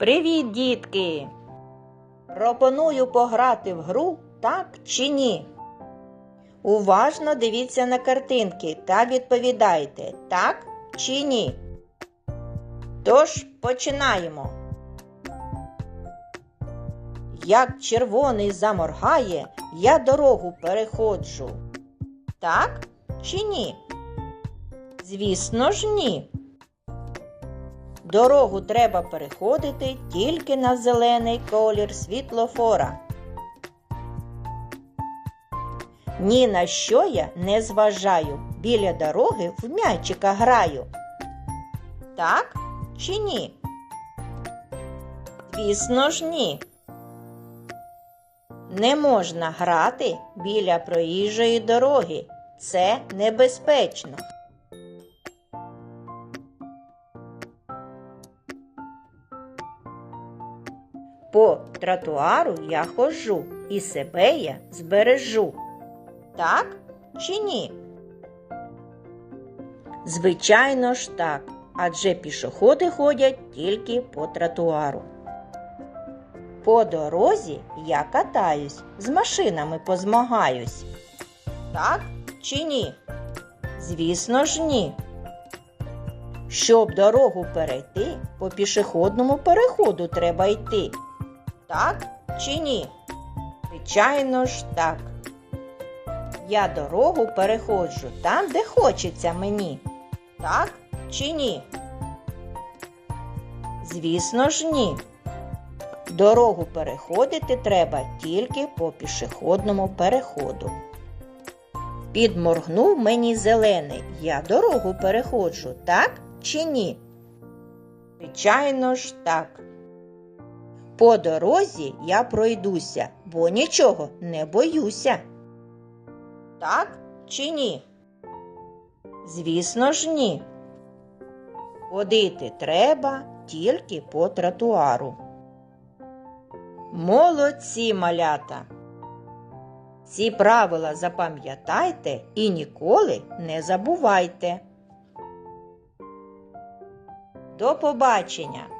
Привіт, дітки! Пропоную пограти в гру так чи ні. Уважно дивіться на картинки та відповідайте так чи ні. Тож починаємо. Як червоний заморгає, я дорогу переходжу. Так чи ні? Звісно ж, ні. Дорогу треба переходити тільки на зелений колір світлофора. Ні на що я не зважаю. Біля дороги в м'ячика граю. Так чи ні? Звісно ж, ні. Не можна грати біля проїжджої дороги. Це небезпечно. По тротуару я хожу і себе я збережу. Так чи ні? Звичайно ж так, адже пішоходи ходять тільки по тротуару. По дорозі я катаюсь, з машинами позмагаюсь. Так чи ні? Звісно ж, ні. Щоб дорогу перейти, по пішохідному переходу треба йти. Так чи ні? Звичайно ж так. Я дорогу переходжу там, де хочеться мені. Так чи ні? Звісно ж, ні. Дорогу переходити треба тільки по пішохідному переходу. Підморгнув мені зелений, я дорогу переходжу, так чи ні? Звичайно ж так. По дорозі я пройдуся, бо нічого не боюся. Так чи ні? Звісно ж, ні. Ходити треба тільки по тротуару. Молодці малята! Ці правила запам'ятайте і ніколи не забувайте. До побачення!